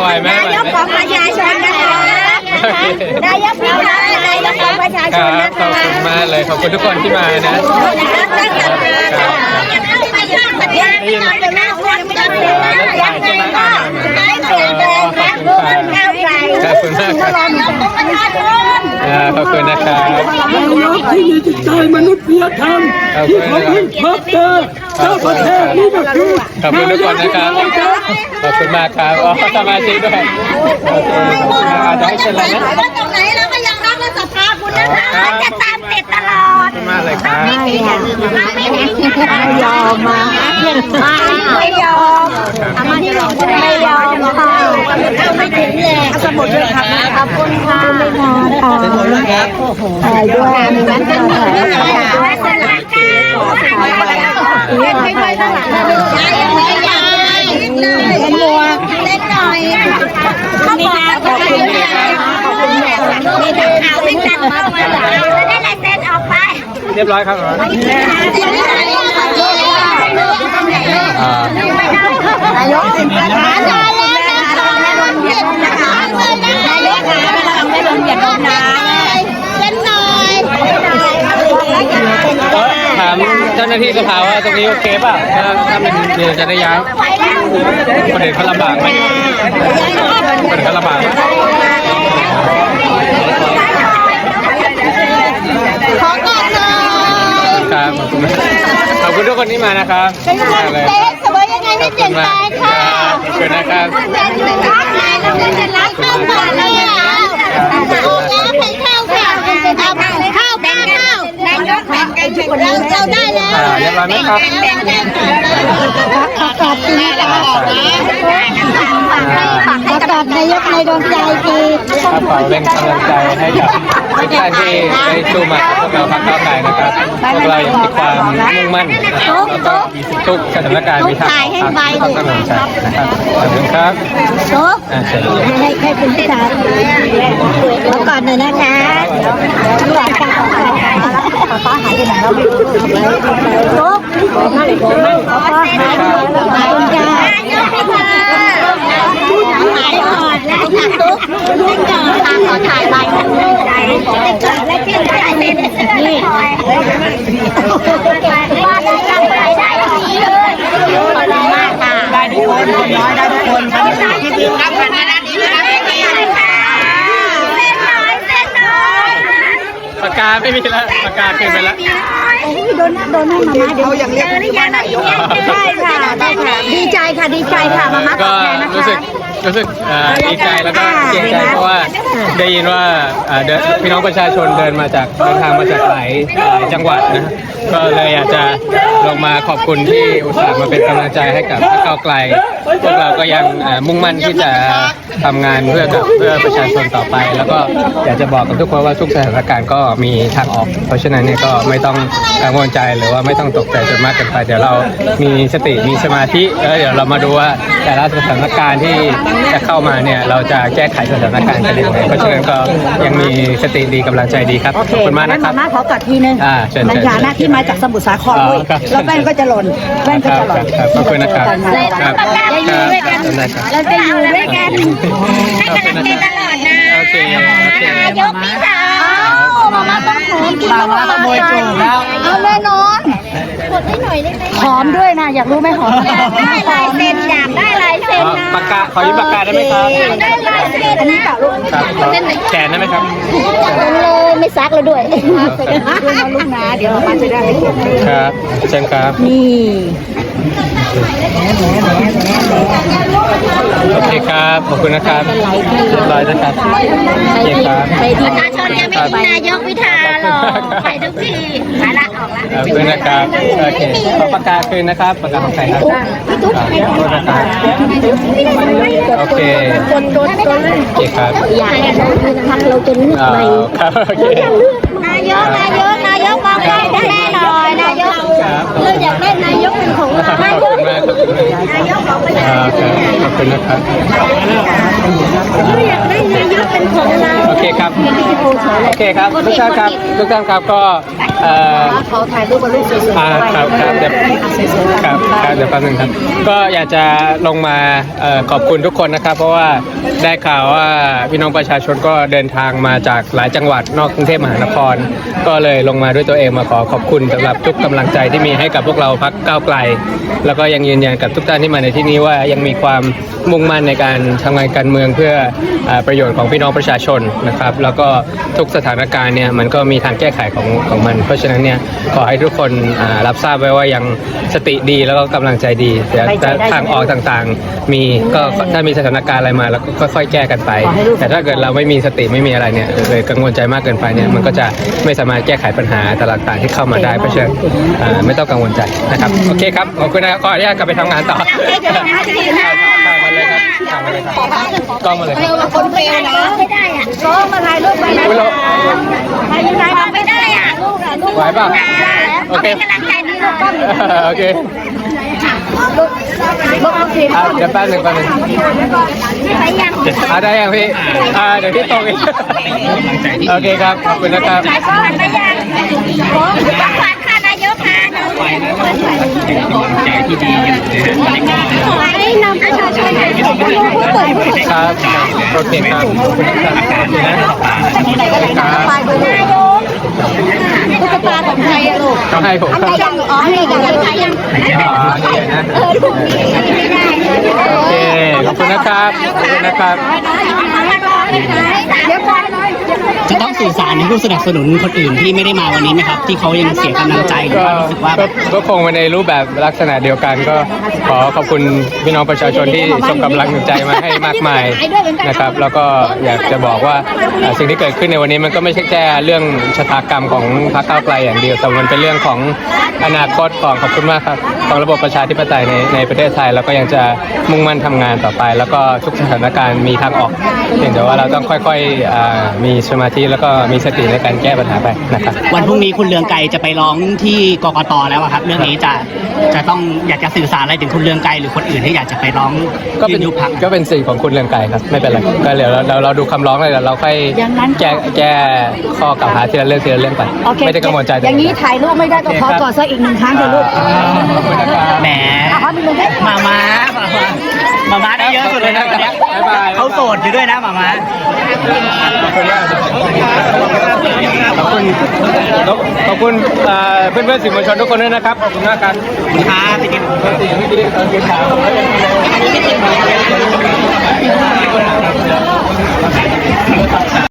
ไหมนายกของประชาชนนะคะนายกพิธานายกของประชาคชรันบนะขอบคะคุณมากเลยขอบคุณทุกคนที่มานะได้ยินเป็นแม่ของยังไม่ได้เป็นยังไงก็ได้เสียงแรงนะลูกมันก้าวไกลขอบคุณมากครับนายกของประชาชนอ่าขอบคุณนะครับนายกที่ มีจิตใจมนุษยธรรมที่เขาเพิ่งพบเจอเจ้าประเทศนี่ก็คือขอบคุณทุกคนนะครับขอบคุณมากครับอ๋อสมาชิกด้วยโอเคอาจจะให้เชิญเลยนะว่าตรงไหนเราก็ยังรักและศรัทธาคุณนะคะจะตามติดตลอดขอบคุณมากเลยครับไม่ยอมมาไม่ยอมไม่ยอมไม่ยอมค่ะไม่ถึงเลยสมุดด้วยครับขอบคุณค่ะไม่นอนค่ะสมุดด้วยครับถ่ายด้วยมีนั้นก็ถ่ายด้วยสลักกันไม่ค่อยสลักนะลูกยายไม่ยายเป็นหมวกเล่นหน่อยเขา บอกขอบคุณยายขอบคุณแม่มีนักข่าวไม่จัดมาได้ลายเซ็นออกไปเรียบร้อยครับอ่านายกเป็นประธานแล้วนะคะไม่โดนเบียดนะคะนายกไม่โดนเบียดลงนะเป็นหน่อยเออถามเจ้าหน้าที่สภาว่าตรงนี้โอเคป่ะถ้าถ้ามันเดี๋ยวจะได้ย้าย คนอื่นเขาลำบากไหมคนอื่นเขาลำบากไหมขอกอดหน่อยครับขอบคุณมากขอบคุณทุกคนที่มานะครับเป็นกำลังเลยใจให้เสมอยังไงไม่เปลี่ยนแปลงค่ะขอบคุณนะครับเป็นอยู่รักนายเราจะรักข้าวก่อนเลยอะลูกน้ำเป็นข้าวค่ะเอาข้าวแบ่งข้าวนายกแบ่งกันเราเราได้แล้วอ่าเรียบร้อยไหมครับ แบ่งได้ค่ะขอบคุณค่ะประกาศนายกในดวงใจคือครับขอเป็นกำลังใจให้กับทุกท่านที่ได้สู้มาพวกเราพรรคก้าไกลนะครับพวกเรายังมีความมุ่งมั่นนะครับทุกสถานการณ์มีทางออกทางต้องกำลังใจนะครับขอบคุณครับโต๊ะอ่าเชิญให้ให้คุณพิธาขอกอนหน่อยนะคะขอก่อนขอฟ้าหายไปไหนเราไม่รู้โต๊ะขอให้ขอให้ขอฟ้าหายไปไหนขอบคุณค่ะหายก่อนแล้วตุ๊กเล่นก่อนขอถ่ายใบเล่นก่อนแล้วที่ถ่ายเป็ นี่ว่าได้ยังไงได้ดีเลยขอบคุณมากค่ะได้ทุกคนน้อยได้ทุกคนครับคิดถึงครับวันนี้ดีนะไม่ค่ะเส้นน้อยเส้นน้อยปากกาไม่มีแล้วปากกาคืนไปแล้วโดนโดนให้มาม่าเดี๋ยวอย่างเรียกได้ค่ะดีใจค่ะดีใจค่ะมาม่าขก็อบใจนะคะ รู้สึกเอ่อดีใจแล้วก็เสียใจเพราะว่าได้ยินว่าเอ่อเดินพี่น้องประชาชนเดินมาจากเดินทางมาจากหลายหลายจังหวัดนะก็เลยอยากจะลงมาขอบคุณที่อุตส่าห์มาเป็นกำลังใจให้กับพรรคก้าวไกลพวกเราก็ยังเอ่อมุ่งมั่นที่จะทำงานเพื่อกับเพื่อประชาชนต่อไป แล้วก็อยากจะบอกกับทุกคนว่าทุกสถานการณ์ก็มีทางออก เพราะฉะนั้นเนี่ยก็ไม่ต้องกังวลใจหรือว่าไม่ต้องตกใจจนมากเกินไปเดี๋ยวเรามีสติมีสมาธิแล้วเดี๋ยวเรามาดูว่าแต่ละสถานการณ์ที่จะเข้ามาเนี่ยเราจะแก้ไขสถานการณ์กันยังไงเพราะฉะนั้นก็ยังมีสติดีกำลังใจดีครับขอบคุณมากนะครับมาม่าขอกอดทีนึงอ่าเชิญในเชิญฐานะที่มาจากสมุทรสาครด้วยอ๋อครับ แล้วแว่นก็จะหล่นแว่นก็จะหล่นครับขอบคุณนะครับครับจะอยู่ด้วยกันได้ครับเราจะอยู่ด้วยกันให้กำลังใจตลอดนะโอเคโอเค นายกพิธามาม่าต้องหอมกินมาม่าขโมยโจแล้วเอาแน่นอนกดให้หน่อยได้ไหมหอมด้วยนะอยากรู้ไหมหอมอยากได้ลายเซ็นอยากได้ลายเซ็นอ๋อนะปากกาขอยืมปากกาได้ไหมครับอยากได้ลายเซ็นอันนี้เปล่าลูกครับขอแขนได้ไหมครับเลยไม่ซักเลยด้วยด้วยนะลูกนะเดี๋ยวมาจะได้ให้เก็บครับเชิญครับนี่ โอเคครับ ขอบคุณนะครับเรียบร้อยนะครับโอเคครับไปที่ประชาชนยังไม่มีนายกพิธาหรอกไปทุกทีมาละออกละขอบคุณนะครับ โอเคขอปากกาคืนนะครับปากกาของใครครับครับขอบคุณนะครับโอเคจนจนจนโอเคครับอยากให้ทำเราจนนึกอ่าไปครับโอเคนายกนายกนายกมองได้แน่นอนนายกครับเราอยากได้นายกเป็นของเราขอบคุณมากครับนายกของประชาชนขอบคุณนะครับเราอยากได้นายกเป็นของเราโอเคครับโอเคครับทุกท่านครับทุกท่านครับก็ เอ่อขอถ่ายรูปกับลูกสวยๆอ่าครับครับเดี๋ยวสวยๆครับครับเดี๋ยวแป๊บนึงครับ ก็อยากจะลงมาเอ่อขอบคุณทุกคนนะครับ เพราะว่าได้ข่าวว่าพี่น้องประชาชนก็เดินทางมาจากหลายจังหวัดนอกกรุงเทพมหานคร ก็เลยลงมาด้วยตัวเองมาขอขอบคุณสำหรับทุกกำลังใจที่มีให้กับพวกเราพักก้าวไกล แล้วก็ยังยืนยันกับทุกท่านที่มาในที่นี้ว่ายังมีความมุ่งมั่นในการทำงานการเมืองเพื่อเอ่อประโยชน์ของพี่น้องประชาชนนะครับ แล้วก็ทุกสถานการณ์เนี่ยมันก็มีทางแก้ไขของของมันเพราะฉะนั้นเนี่ยขอให้ทุกคนอ่ารับทราบไว้ว่ายังสติดีแล้วก็กำลังใจดีเดี๋ยวแต่ทางออกต่างๆ มีก็ถ้ามีสถานการณ์อะไรมาแล้วก็ค่อยๆแก้กันไปแต่ถ้าเกิดเราไม่มีสติไม่มีอะไรเนี่ยเลยกังวลใจมากเกินไปเนี่ยมันก็จะไม่สามารถแก้ไขปัญหาต่างๆที่เข้ามาได้เพราะฉะนั้นอ่าไม่ต้องกังวลใจนะครับโอเคครับขอบคุณนะครับขออนุญาตกลับไปทำงานต่อตามมาเลยครับตามมาเลยครับกล้องมาเลยครับ คนเฟลนะไม่ได้อะก็มาถ่ายรูปไปนะอุ๊ยเราถ่ายยังไงไม่ได้อะ ลูกอะลูกไหวเปล่าโอเคกำลังใจนี่ลูกก็โอเคลูกลูกโอเคอะเดี๋ยวแป๊บหนึ่งแป๊บหนึ่งไปยังอะได้ยังพี่อ่าเดี๋ยวพี่ตรงอีกโอเคครับขอบคุณนะครับไปก่อนไปยังโอ้ต้องฝากค่ะนายกค่ะใจที่ดีขอให้นำประชาชนผู้เปิดผู้เปิดครับโอเคครับขอบคุณนะครับครับไปด้วยนายก ตุ๊กตาของใครอะลูกต้องให้ผมครับยังอ๋อให้ยังให้ยังอ๋อนี่นะเออถูกดีไม่ได้โอเคขอบคุณนะครับขอบคุณนะครับเดี๋ยวก่อน จะต้องสื่อสารให้ผู้สนับสนุนคนอื่นที่ไม่ได้มาวันนี้ไหมครับ ที่เขายังเสียกำลังใจหรือว่ารู้สึกว่าแบก็บก็คงมาในรูปแบบลักษณะเดียวกันก็ขอขอบคุณพี่น้องประชาชนที่ส่งกำลังใจมาให้มากมายนะครับ แล้วก็อยากจะบอกว่าสิ่งที่เกิดขึ้นในวันนี้มันก็ไม่ใช่แค่เรื่องชะตากรรมของพรรคก้าวไกลอย่างเดียวแต่มันเป็นเรื่องของอนาคตของขอบคุณมากครับของระบบประชาธิปไตยในในประเทศไทย แล้วก็ยังจะมุ่งมั่นทำงานต่อไป แล้วก็ทุกสถานการณ์มีทางออกเพียงแต่ว่าเราต้องค่อยๆอ่ามีสมาธิแล้วก็มีสติในการแก้ปัญหาไปนะครับวันพรุ่งนี้คุณเลืองไกรจะไปร้องที่กกตแล้วอะครับ เรื่องนี้จะจะต้องอยากจะสื่อสารอะไรถึงคุณเลืองไกรหรือคนอื่นที่อยากจะไปร้องก็เป็นยื่นยุบพักก็เป็นสิ่งของคุณเรืองไกรครับไม่เป็นไรก็เดี๋ยวเราเราเราดูคำร้องเลยเดี๋ยวเราค่อยแก้แก้ข้อกล่าวหาทีละเรื่องทีละเรื่องไปโอเคไม่ได้กังวลใจอย่างนี้ถ่ายรูปไม่ได้ก็ขอกอดสักอีกหนึ่งครั้งเถอะลูกขอบคุณนะครับแหมเอาเขาหนึ่งได้มาม้ามาม้ามาม้าได้เยอะสุดเลยนะวันเนี้ยบ๊ายบายเขาโสดอยู่ด้วยนะมาม้าขอบคุณขอบคุณเพื่อนเพื่อนสื่อมวลชนทุกคนด้วยนะครับขอบคุณมากครับครับพี่ดิ๊กครับ